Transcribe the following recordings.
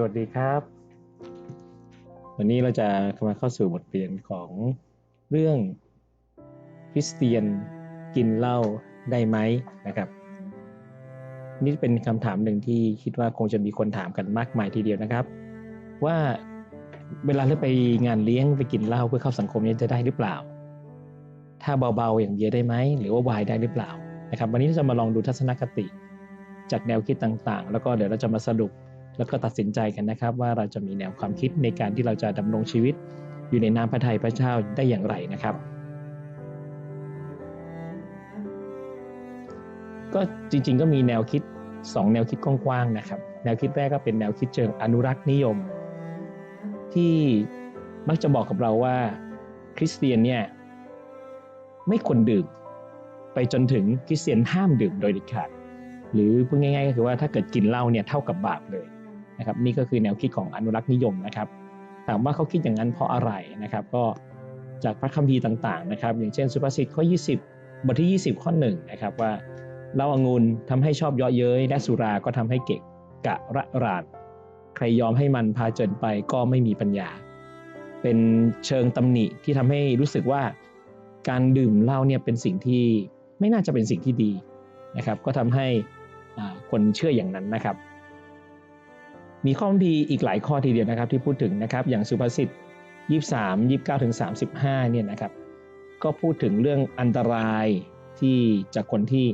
สวัสดีครับ วันนี้เราจะมาเข้าสู่บทเรียนของเรื่องคริสเตียนกินเหล้าได้ไหมนะครับ นี่เป็นคำถามหนึ่งที่คิดว่าคงจะมีคนถามกันมากมายทีเดียวนะครับ ว่าเวลาเราไปงานเลี้ยงไปกินเหล้าเพื่อเข้าสังคมนี้จะได้หรือเปล่า ถ้าเบาๆอย่างเบียร์ได้ไหมหรือว่าวายได้หรือเปล่านะครับ วันนี้เราจะมาลองดูทัศนคติ จากแนวคิดต่างๆ แล้วก็เดี๋ยวเราจะมาสรุป แล้วก็ตัดสินใจกันนะครับ ว่าเราจะมีแนวความคิดในการที่เราจะดำรงชีวิต อยู่ในนามพระทัยพระเจ้าได้อย่างไรนะครับ ก็จริงๆ ก็มีแนวคิด 2 แนวคิดกว้างๆนะครับ แนวคิดแรกก็เป็นแนวคิดเชิงอนุรักษ์นิยม ที่มักจะบอกกับเราว่าคริสเตียนเนี่ยไม่ควรดื่มไปจนถึงคริสเตียนห้ามดื่มโดยเด็ดขาด หรือพูดง่ายๆก็คือว่าถ้าเกิดกินเหล้าเนี่ยเท่ากับบาปเลย นะครับนี่ก็คือแนวคิดของอนุรักษ์นิยมนะครับถามว่าเขาคิดอย่างนั้นเพราะอะไรนะครับ ก็จากพระคัมภีร์ต่างๆนะครับ อย่างเช่นสุภาษิตข้อ 20 บทที่ 20 ข้อหนึ่งนะครับว่าเหล้าอางุ่นทำให้ชอบเยาะเย้ยและสุราก็ทำให้เกะกะระรานใครยอมให้มันพาเจินไปก็ไม่มีปัญญา เป็นเชิงตำหนิที่ทำให้รู้สึกว่าการดื่มเหล้าเนี่ยเป็นสิ่งที่ไม่น่าจะเป็นสิ่งที่ดีนะครับ ก็ทำให้คนเชื่ออย่างนั้นนะครับ มีข้อพีอีกหลายข้อทีเดียวนะครับที่พูดถึงนะครับอย่างสุภาษิต23 29ถึง35เนี่ยนะครับก็พูดถึงเรื่องอันตรายที่จากคนที่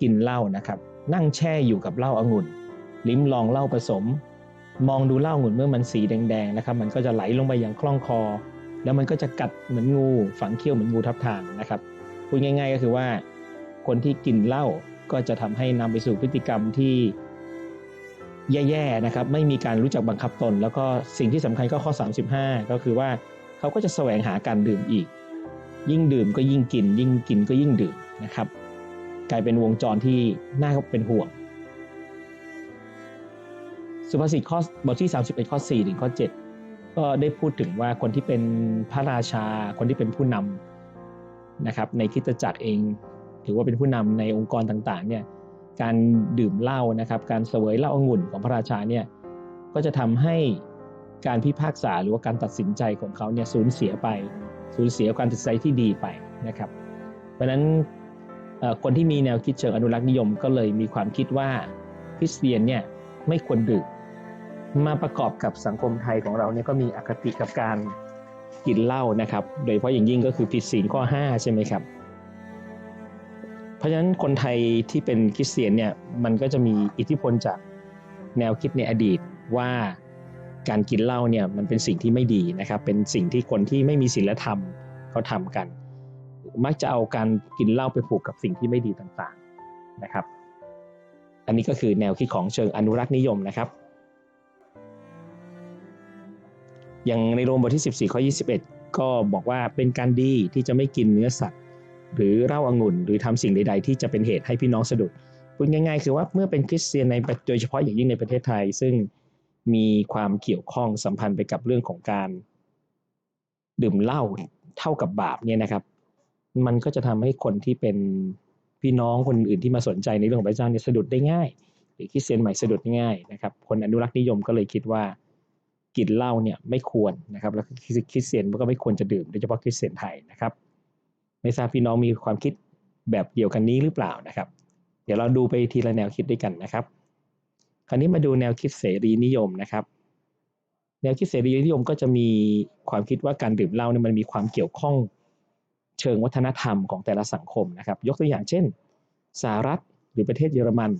กินเหล้านะครับ นั่งแช่อยู่กับเหล้าอางุ่น ลิ้มลองเหล้าผสม มองดูเหล้าองุ่นเมื่อมันสีแดงๆนะครับ มันก็จะไหลลงไปอย่างคล่องคอ แล้วมันก็จะกัดเหมือนงู ฝังเขี้ยวเหมือนงูทับทางนะครับพูดง่าย ๆ ก็คือว่า คนที่กินเหล้าก็จะทำให้นำไปสู่พฤติกรรมที่ แย่ๆนะครับไม่มีการรู้จักบังคับตน แล้วก็สิ่งที่สำคัญก็ข้อ 35 ก็คือว่าเขาก็จะแสวงหาการดื่มอีก ยิ่งดื่มก็ยิ่งกิน ยิ่งกินก็ยิ่งดื่มนะครับ กลายเป็นวงจรที่น่าเป็นห่วง สุภาษิตข้อบทที่ 31 ข้อ4ถึงข้อ 7 ก็ได้พูดถึงว่าคนที่เป็นพระราชา คนที่เป็นผู้นำนะครับในคริสตจักรเอง ถือว่าเป็นผู้นำในองค์กรต่างๆเนี่ย การดื่มเหล้านะครับ การเสวยเหล้าองุ่นของพระราชาเนี่ยก็จะทำให้การพิพากษาหรือว่าการตัดสินใจของเขาเนี่ยสูญเสียไปสูญเสียการตัดสินใจที่ดีไปนะครับ เพราะฉะนั้นคนที่มีแนวคิดเชิงอนุรักษ์นิยมก็เลยมีความคิดว่าคริสเตียนเนี่ยไม่ควรดื่มมาประกอบกับสังคมไทยของเราเนี่ยก็มีอคติกับการกินเหล้านะครับ โดยเฉพาะอย่างยิ่งก็คือผิดศีลข้อ 5 ใช่ไหมครับ เพราะฉะนั้นคนไทยที่เป็นคริสเตียนเนี่ยมันก็จะมีอิทธิพลจากแนวคิดในอดีตว่าการกินเหล้าเนี่ยมันเป็นสิ่งที่ไม่ดีนะครับเป็นสิ่งที่คนที่ไม่มีศีลธรรมเขาทำกัน มักจะเอาการกินเหล้าไปผูกกับสิ่งที่ไม่ดีต่างๆนะครับ อันนี้ก็คือแนวคิดของเชิงอนุรักษ์นิยมนะครับ อย่างในโรมบทที่ 14ข้อ21 ก็บอกว่าเป็นการดีที่จะไม่กินเนื้อสัตว์ หรือเล้าอางุ่น หรือทำสิ่งใด ๆ ที่จะเป็นเหตุให้พี่น้องสะดุดพูดง่าย ๆ คือว่าเมื่อเป็นคริสเตียนในโดยเฉพาะอย่างยิ่งในประเทศไทย ซึ่งมีความเกี่ยวข้องสัมพันธ์ไปกับเรื่องของการ ดื่มเหล้าเท่ากับบาปเนี่ยนะครับ มันก็จะทำให้คนที่เป็นพี่น้องคนอื่นที่มาสนใจในเรื่องของพระเจ้าเนี่ยสะดุดได้ง่าย หรือคริสเตียนใหม่สะดุดง่ายนะครับ คนอนุรักษ์นิยมก็เลยคิดว่ากินเหล้าเนี่ยไม่ควรนะครับ แล้วคริสเตียนก็ไม่ควรจะดื่มโดยเฉพาะคริสเตียนไทยนะครับ ไม่ทราบพี่น้องมีความคิดแบบเดียวกันนี้หรือเปล่านะครับ เดี๋ยวเราดูไปทีละแนวคิดด้วยกันนะครับ คราวนี้มาดูแนวคิดเสรีนิยมนะครับ แนวคิดเสรีนิยมก็จะมีความคิดว่าการดื่มเหล้าเนี่ยมันมีความเกี่ยวข้องเชิงวัฒนธรรมของแต่ละสังคมนะครับ ยกตัวอย่างเช่น สหรัฐหรือประเทศเยอรมัน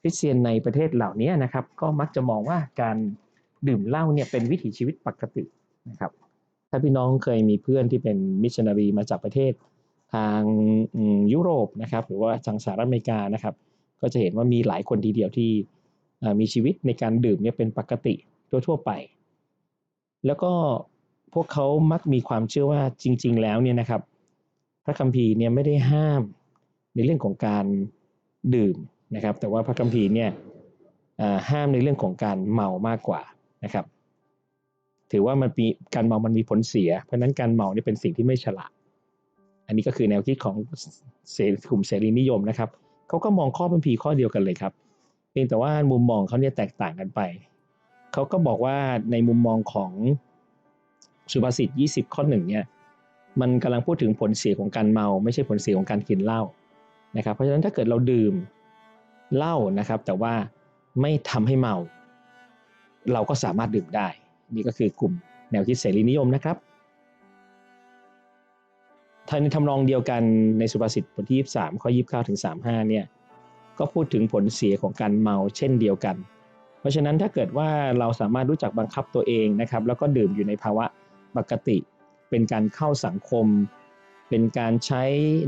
คริสเตียนในประเทศเหล่านี้นะครับ ก็มักจะมองว่าการดื่มเหล้าเนี่ยเป็นวิถีชีวิตปกตินะครับ ถ้าพี่น้องเคยมีเพื่อนที่เป็นมิชชันนารีมาจากประเทศทางยุโรปนะครับหรือว่าทางสหรัฐอเมริกานะครับ ก็จะเห็นว่ามีหลายคนทีเดียวที่มีชีวิตในการดื่มเนี่ยเป็นปกติทั่วๆไป แล้วก็พวกเขามักมีความเชื่อว่าจริง ๆ แล้วเนี่ยนะครับ พระคัมภีร์เนี่ยไม่ได้ห้ามในเรื่องของการดื่มนะครับ แต่ว่าพระคัมภีร์เนี่ยห้ามในเรื่องของการเมามากกว่านะครับ ถือว่ามันมีการเมามันมีผลเสีย เพราะนั้นการเมาเนี่ยเป็นสิ่งที่ไม่ฉลาด อันนี้ก็คือแนวคิดของเสกลุ่มเสรีนิยมนะครับเขาก็มองข้อพัมพีข้อเดียวกันเลยครับเพียงแต่ว่ามุมมองเขาเนี่ยแตกต่างกันไปเขาก็บอกว่าในมุมมองของสุภาษิต20 ข้อหนึ่งเนี่ยมันกำลังพูดถึงผลเสียของการเมา ไม่ใช่ผลเสียของการกินเหล้านะครับเพราะฉะนั้นถ้าเกิดเราดื่มเหล้านะครับ แต่ว่าไม่ทำให้เมา เราก็สามารถดื่มได้ นี่ก็คือกลุ่มแนวคิดเสรีนิยมนะครับทในทำนองเดียวกันในสุภาษิตบทที่ 23 ข้อ 29 ถึง 35 เนี่ยก็พูดถึงผลเสียของการเมาเช่นเดียวกัน เพราะฉะนั้นถ้าเกิดว่าเราสามารถรู้จักบังคับตัวเองนะครับ แล้วก็ดื่มอยู่ในภาวะปกติ เป็นการเข้าสังคม เป็นการใช้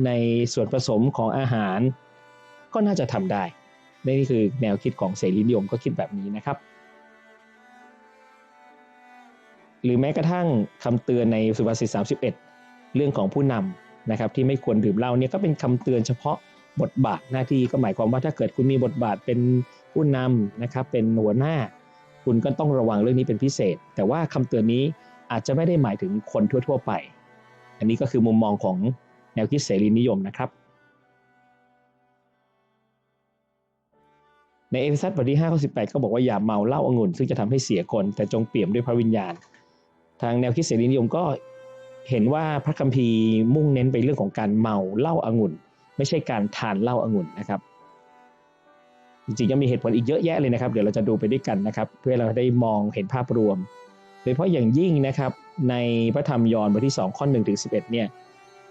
ในส่วนผสมของอาหาร ก็น่าจะทำได้ นี่คือแนวคิดของเสรีนิยมก็คิดแบบนี้นะครับ หรือแม้กระทั่งคำเตือนในสุภาษิต31 เรื่องของผู้นำนะครับที่ไม่ควรดื่มเหล้าเนี่ยก็เป็นคำเตือนเฉพาะบทบาทหน้าที่ก็หมายความว่าถ้าเกิดคุณมีบทบาทเป็นผู้นำนะครับเป็นหัวหน้า คุณก็ต้องระวังเรื่องนี้เป็นพิเศษ แต่ว่าคำเตือนนี้อาจจะไม่ได้หมายถึงคนทั่ว ๆ ไป อันนี้ก็คือมุมมองของแนวคิดเสรีนิยมนะครับ ในเอเฟซัสบทที่5ข้อ18 ก็บอกว่าอย่าเมาเหล้าองุ่น ซึ่งจะทำให้เสียคนแต่จงเปี่ยมด้วยพระวิญญาณ ทางแนวคิดเสรีนิยมก็เห็นว่าพระคัมภีร์มุ่งเน้นไปเรื่องของการเมาเหล้าองุ่น ไม่ใช่การทานเหล้าองุ่นนะครับ จริงๆยังมีเหตุผลอีกเยอะแยะเลยนะครับ เดี๋ยวเราจะดูไปด้วยกันนะครับ เพื่อเราได้มองเห็นภาพรวม โดยเฉพาะอย่างยิ่งนะครับ ในพระธรรมยอห์นบทที่ 2 ข้อ1ถึง11เนี่ย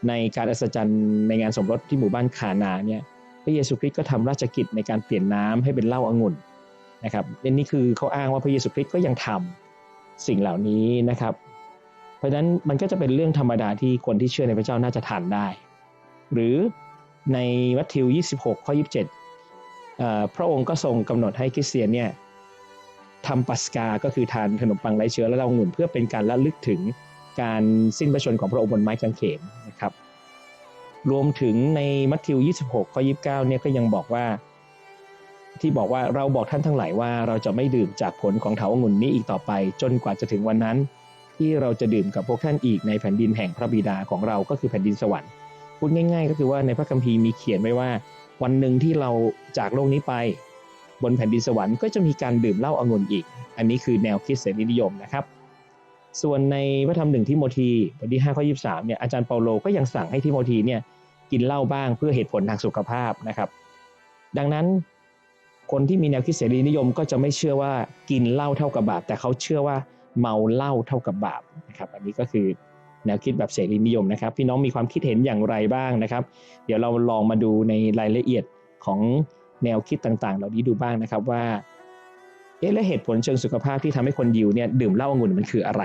ในการอัศจรรย์ในงานสมรสที่หมู่บ้านคานาเนี่ยพระเยซูคริสต์ก็ทำราชกิจในการเปลี่ยนน้ำให้เป็นเหล้าองุ่นนะครับนี่คือเขาอ้างว่าพระเยซูคริสต์ก็ยังทำ สิ่งเหล่านี้นะครับ เพราะฉะนั้นมันก็จะเป็นเรื่องธรรมดาที่คนที่เชื่อในพระเจ้าน่าจะทานได้ หรือในมัทธิว 26 ข้อ 27 พระองค์ก็ทรงกำหนดให้คริสเตียนเนี่ยทำปัสกา ก็คือทานขนมปังไร้เชื้อและเหล้าองุ่นเพื่อเป็นการระลึกถึงการสิ้นพระชนของพระองค์บนไม้กางเขนนะครับ รวมถึงในมัทธิว 26 ข้อ 29 เนี่ยก็ยังบอกว่า ที่บอกว่าเราบอกท่านทั้งหลายว่าเราจะไม่ดื่มจากผลของเถาองุ่นนี้อีกต่อไป จนกว่าจะถึงวันนั้น ที่เราจะดื่มกับพวกท่านอีกในแผ่นดินแห่งพระบิดาของเราก็คือแผ่นดินสวรรค์พูดง่าย ๆ ก็คือว่าในพระคัมภีร์มีเขียนไว้ว่า วันหนึ่งที่เราจากโลกนี้ไป บนแผ่นดินสวรรค์ก็จะมีการดื่มเหล้าองุ่นอีก อันนี้คือแนวคิดเสรีนิยมนะครับ ส่วนในพระธรรมหนึ่งทิโมธีบทที่5ข้อ23เนี่ยอาจารย์เปาโลก็ยังสั่งให้ทิโมธีเนี่ยกินเหล้าบ้างเพื่อเหตุผลทางสุขภาพนะครับ ดังนั้น คนที่มีแนวคิดเสรีนิยมก็จะไม่เชื่อว่ากินเหล้าเท่ากับบาป แต่เขาเชื่อว่าเมาเหล้าเท่ากับบาปนะครับ อันนี้ก็คือแนวคิดแบบเสรีนิยมนะครับ พี่น้องมีความคิดเห็นอย่างไรบ้างนะครับ เดี๋ยวเราลองมาดูในรายละเอียดของแนวคิดต่างๆ เหล่านี้ดูบ้างนะครับว่าเอ๊ะและเหตุผลเชิงสุขภาพที่ทำให้คนยิวเนี่ยดื่มเหล้าองุ่นมันคืออะไร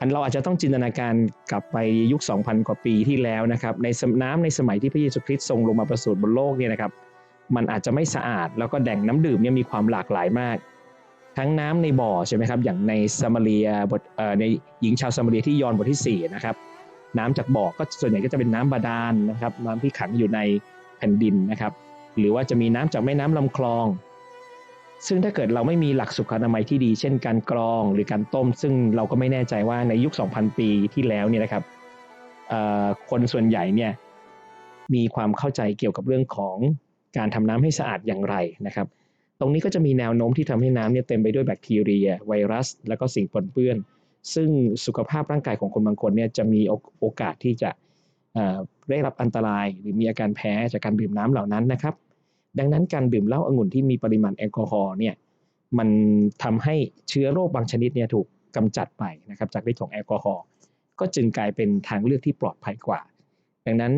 อันเราอาจจะต้องจินตนาการกลับไปยุค 2,000 กว่าปีที่แล้วนะครับในน้ำในสมัยที่พระเยซูคริสต์ทรงลงมาประสูติบนโลกเนี่ยนะครับ มันอาจจะไม่สะอาด แล้วก็แหล่งน้ำดื่มเนี่ยมีความหลากหลายมาก ทั้งน้ำในบ่อใช่ไหมครับอย่างในซามาเรียบทในหญิงชาวซามาเรียที่ยอนบทที่4นะครับน้ำจากบ่อก็ส่วนใหญ่ก็จะเป็นน้ำบาดาลนะครับน้ำที่ขังอยู่ในแผ่นดินนะครับ หรือว่าจะมีน้ำจากแม่น้ำลำคลอง ซึ่งถ้าเกิดเราไม่มีหลักสุขอนามัยที่ดี เช่นการกรองหรือการต้ม ซึ่งเราก็ไม่แน่ใจว่าในยุค 2,000 ปีที่แล้วเนี่ยนะครับคนส่วนใหญ่เนี่ยมีความเข้าใจเกี่ยวกับเรื่องของ การทำน้ำให้สะอาดอย่างไรนะครับ ตรงนี้ก็จะมีแนวโน้มที่ทำให้น้ำเนี่ยเต็มไปด้วยแบคทีเรีย ไวรัส แล้วก็สิ่งปนเปื้อน ซึ่งสุขภาพร่างกายของคนบางคนเนี่ยจะมีโอกาสที่จะได้รับอันตรายหรือมีอาการแพ้จากการดื่มน้ำเหล่านั้นนะครับ ดังนั้นการดื่มเหล้าองุ่นที่มีปริมาณแอลกอฮอล์เนี่ยมันทำให้เชื้อโรคบางชนิดเนี่ยถูกกำจัดไปนะครับจากฤทธิ์ของแอลกอฮอล์ก็จึงกลายเป็นทางเลือกที่ปลอดภัยกว่า ดังนั้น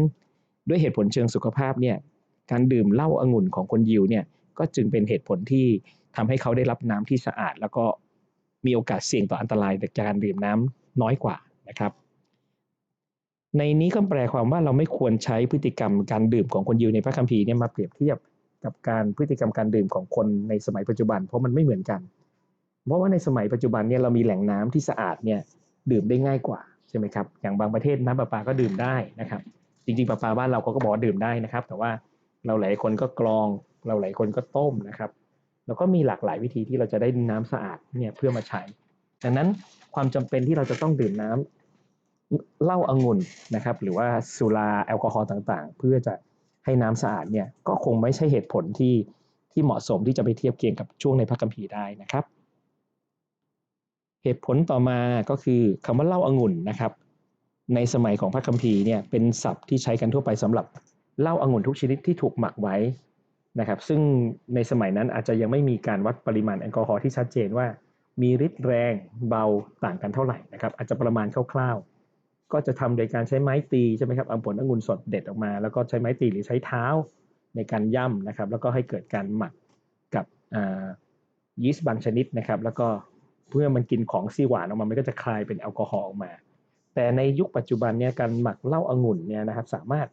ด้วยเหตุผลเชิงสุขภาพเนี่ย การดื่มเหล้าองุ่นของคนยิวเนี่ยก็จึงเป็นเหตุผลที่ทำให้เขาได้รับน้ำที่สะอาด แล้วก็มีโอกาสเสี่ยงต่ออันตรายจากการดื่มน้ำน้อยกว่านะครับ ในนี้ก็แปลความว่าเราไม่ควรใช้พฤติกรรมการดื่มของคนยิวในพระคัมภีร์เนี่ยมาเปรียบเทียบกับการพฤติกรรมการดื่มของคนในสมัยปัจจุบัน เพราะมันไม่เหมือนกัน เพราะว่าในสมัยปัจจุบันเนี่ยเรามีแหล่งน้ำที่สะอาดเนี่ยดื่มได้ง่ายกว่าใช่ไหมครับอย่างบางประเทศน้ำประปาก็ดื่มได้นะครับ จริงๆประปาบ้านเราก็บอกว่าดื่มได้นะครับ แต่ว่า เราหลายคนก็กรอง เราหลายคนก็ต้มนะครับ แล้วก็มีหลากหลายวิธีที่เราจะได้น้ำสะอาดเนี่ยเพื่อมาใช้ ดังนั้นความจำเป็นที่เราจะต้องดื่มน้ำเหล้าอางุ่นนะครับ หรือว่าสุราแอลกอฮอล์ต่างๆ เพื่อจะให้น้ำสะอาดเนี่ยก็คงไม่ใช่เหตุผลที่ที่เหมาะสมที่จะไปเทียบเคียงกับช่วงในพระคัมภีร์ได้นะครับ เหตุผลต่อมาก็คือคำว่าเหล้าองุ่นนะครับ ในสมัยของพระคัมภีร์เนี่ยเป็นศัพท์ที่ใช้กันทั่วไปสำหรับ เหล้าองุ่นทุกชนิดที่ถูกหมักไว้นะครับ ซึ่งในสมัยนั้นอาจจะยังไม่มีการวัดปริมาณแอลกอฮอล์ที่ชัดเจนว่า มีฤทธิ์แรงเบาต่างกันเท่าไหร่นะครับ อาจจะประมาณคร่าวๆ ก็จะทำโดยการใช้ไม้ตีใช่ไหมครับเอาผลองุ่นสดเด็ดออกมา แล้วก็ใช้ไม้ตีหรือใช้เท้าในการย่ำนะครับ แล้วก็ให้เกิดการหมักกับยีสต์บางชนิดนะครับ แล้วก็เพื่อมันกินของซีหวานออกมา มันก็จะคลายเป็นแอลกอฮอล์ออกมา แต่ในยุคปัจจุบันเนี่ยการหมักเหล้าองุ่นเนี่ยนะครับ สามารถ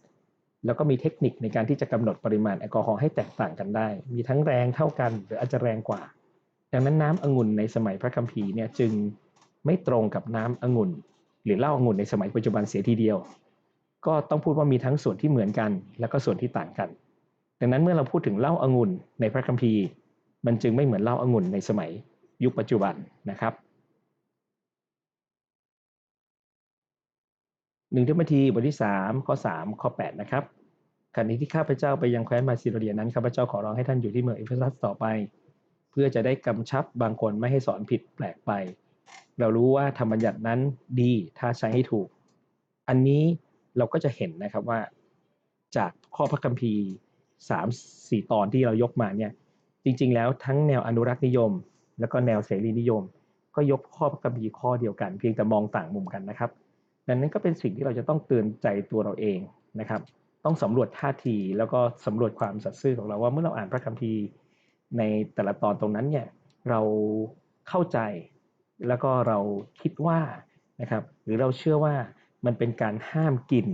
แล้วก็มีเทคนิคในการที่จะกำหนดปริมาณแอลกอฮอล์ให้แตกต่างกันได้ มีทั้งแรงเท่ากันหรืออาจจะแรงกว่า ดังนั้นน้ำองุ่นในสมัยพระคัมภีร์เนี่ยจึงไม่ตรงกับน้ำองุ่น หรือเหล้าองุ่นในสมัยปัจจุบันเสียทีเดียว ก็ต้องพูดว่ามีทั้งส่วนที่เหมือนกัน แล้วก็ส่วนที่ต่างกัน ดังนั้นเมื่อเราพูดถึงเหล้าองุ่นในพระคัมภีร์ มันจึงไม่เหมือนเหล้าองุ่นในสมัยยุคปัจจุบันนะครับ หนึ่งทิมธีบทที่สามข้อสามข้อแปดนะครับขณะที่ข้าพเจ้าไปยังแคว้นมาซิโดเนียนั้นข้าพเจ้าขอร้องให้ท่านอยู่ที่เมืองเอเฟซัสต่อไป เพื่อจะได้กำชับบางคนไม่ให้สอนผิดแปลกไป เรารู้ว่าธรรมบัญญัตินั้นดีถ้าใช้ให้ถูก อันนี้เราก็จะเห็นนะครับว่า จากข้อพระคัมภีร์สามสี่ตอนที่เรายกมาเนี่ยจริง ๆ แล้วทั้งแนวอนุรักษ์นิยม แล้วก็แนวเสรีนิยม ก็ยกข้อพระคัมภีร์ข้อเดียวกัน เพียงแต่มองต่างมุมกันนะครับ ดังนั้นก็เป็นสิ่งที่เราจะต้องเตือนใจตัวเราเองนะครับ ต้องสำรวจท่าทีแล้วก็สำรวจความสัตย์ซื่อของเราว่าเมื่อเราอ่านพระคัมภีร์ในแต่ละตอนตรงนั้นเนี่ยเราเข้าใจแล้วก็เราคิดว่านะครับหรือเราเชื่อว่ามันเป็นการห้ามกิน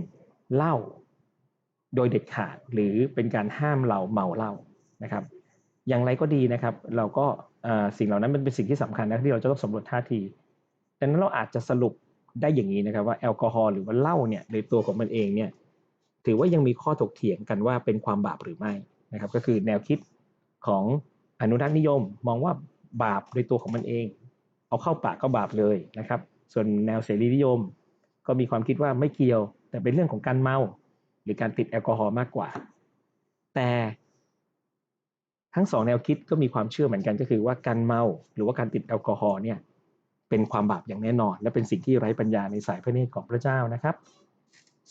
เหล้าโดยเด็ดขาดหรือเป็นการห้ามเราเมาเหล้านะครับ อย่างไรก็ดีนะครับ เราก็สิ่งเหล่านั้นมันเป็นสิ่งที่สำคัญนะที่เราจะต้องสำรวจท่าทีดังนั้นเราอาจจะสรุป ได้อย่างนี้นะครับว่าแอลกอฮอล์หรือว่าเหล้าเนี่ยในตัวของมันเองเนี่ยถือว่ายังมีข้อถกเถียงกันว่าเป็นความบาปหรือไม่นะครับ ก็คือแนวคิดของอนุรักษ์นิยม มองว่าบาปโดยตัวของมันเอง เอาเข้าปากก็บาปเลยนะครับ ส่วนแนวเสรีนิยม ก็มีความคิดว่าไม่เกี่ยว แต่เป็นเรื่องของการเมา หรือการติดแอลกอฮอล์มากกว่า แต่ทั้งสองแนวคิดก็มีความเชื่อเหมือนกันก็คือว่าการเมาหรือว่าการติดแอลกอฮอล์เนี่ย เป็นความบาปอย่างแน่นอน และเป็นสิ่งที่ไร้ปัญญาในสายพระเนตรของพระเจ้านะครับ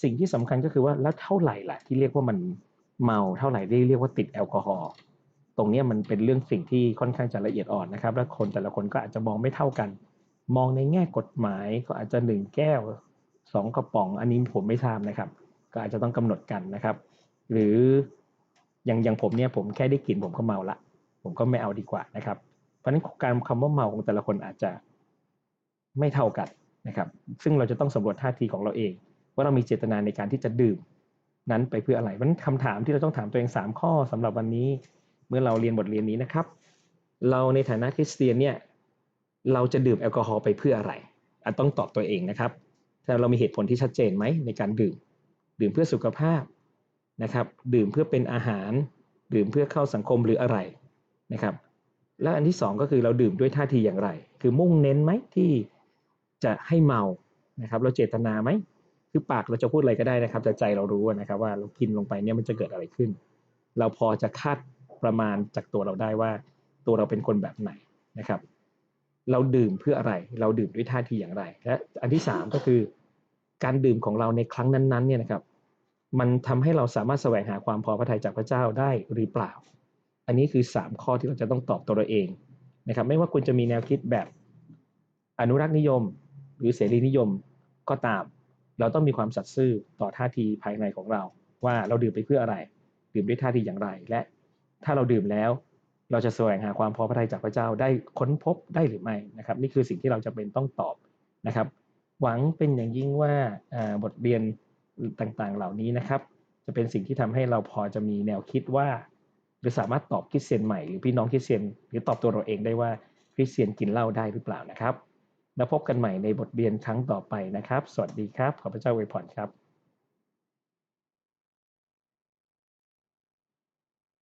สิ่งที่สำคัญก็คือว่าแล้วเท่าไหร่ล่ะที่เรียกว่ามันเมาเท่าไหร่ที่เรียกว่าติดแอลกอฮอล์ตรงนี้มันเป็นเรื่องสิ่งที่ค่อนข้างจะละเอียดอ่อนนะครับ และคนแต่ละคนก็อาจจะมองไม่เท่ากัน มองในแง่กฎหมายก็อาจจะหนึ่งแก้วสองกระป๋อง อันนี้ผมไม่ทราบนะครับ ก็อาจจะต้องกำหนดกันนะครับ หรืออย่างอย่างผมเนี่ยผมแค่ได้กลิ่นผมก็เมาละ ผมก็ไม่เอาดีกว่านะครับ เพราะฉะนั้นการคำว่าเมาของแต่ละคนอาจจะ ไม่เท่ากันนะครับซึ่งเราจะต้องสำรวจท่าทีของเราเอง ว่าเรามีเจตนาในการที่จะดื่ม นั้นไปเพื่ออะไรมันคำถามที่เราต้องถามตัวเอง 3 ข้อสำหรับวันนี้เมื่อเราเรียนบทเรียนนี้นะครับ เราในฐานะคริสเตียนเนี่ยเราจะดื่มแอลกอฮอล์ไปเพื่ออะไรอาจต้องตอบตัวเองนะครับแต่เรามีเหตุผลที่ชัดเจนไหมในการดื่ม ดื่มเพื่อสุขภาพนะครับ ดื่มเพื่อเป็นอาหาร ดื่มเพื่อเข้าสังคมหรืออะไรนะครับ และอันที่ 2 ก็คือเราดื่มด้วยท่าทีอย่างไร คือมุ่งเน้นไหมที่ จะให้เมานะครับ เราเจตนาไหมคือปากเราจะพูดอะไรก็ได้นะครับ แต่ใจเรารู้นะครับ ว่าเรากินลงไปเนี่ยมันจะเกิดอะไรขึ้น เราพอจะคาดประมาณจากตัวเราได้ว่า ตัวเราเป็นคนแบบไหนนะครับ เราดื่มเพื่ออะไร เราดื่มด้วยท่าทีอย่างไร และอันที่ 3 ก็คือ การดื่มของเราในครั้งนั้นๆเนี่ยนะครับ มันทำให้เราสามารถแสวงหาความพอพระทัยจากพระเจ้าได้หรือเปล่า อันนี้คือ 3 ข้อที่เราจะต้องตอบตัวเราเองนะครับ ไม่ว่าคุณจะมีแนวคิดแบบอนุรักษ์นิยม หรือเสรีนิยมก็ตาม เราต้องมีความสัตย์ซื่อต่อท่าทีภายในของเรา ว่าเราดื่มไปเพื่ออะไร ดื่มด้วยท่าทีอย่างไร และถ้าเราดื่มแล้ว เราจะแสวงหาความพอพระทัยจากพระเจ้าได้ค้นพบได้หรือไม่นะครับ นี่คือสิ่งที่เราจะเป็นต้องตอบนะครับ หวังเป็นอย่างยิ่งว่าบทเรียนต่างๆเหล่านี้นะครับ จะเป็นสิ่งที่ทำให้เราพอจะมีแนวคิดว่า หรือสามารถตอบคริสเตียนใหม่หรือพี่น้องคริสเตียนหรือตอบตัวเราเองได้ว่าคริสเตียนกินเหล้าได้หรือเปล่านะครับ แล้วพบกันใหม่ในบทเรียนครั้งต่อไปนะครับ สวัสดีครับ ขอพระเจ้าอวยพรครับ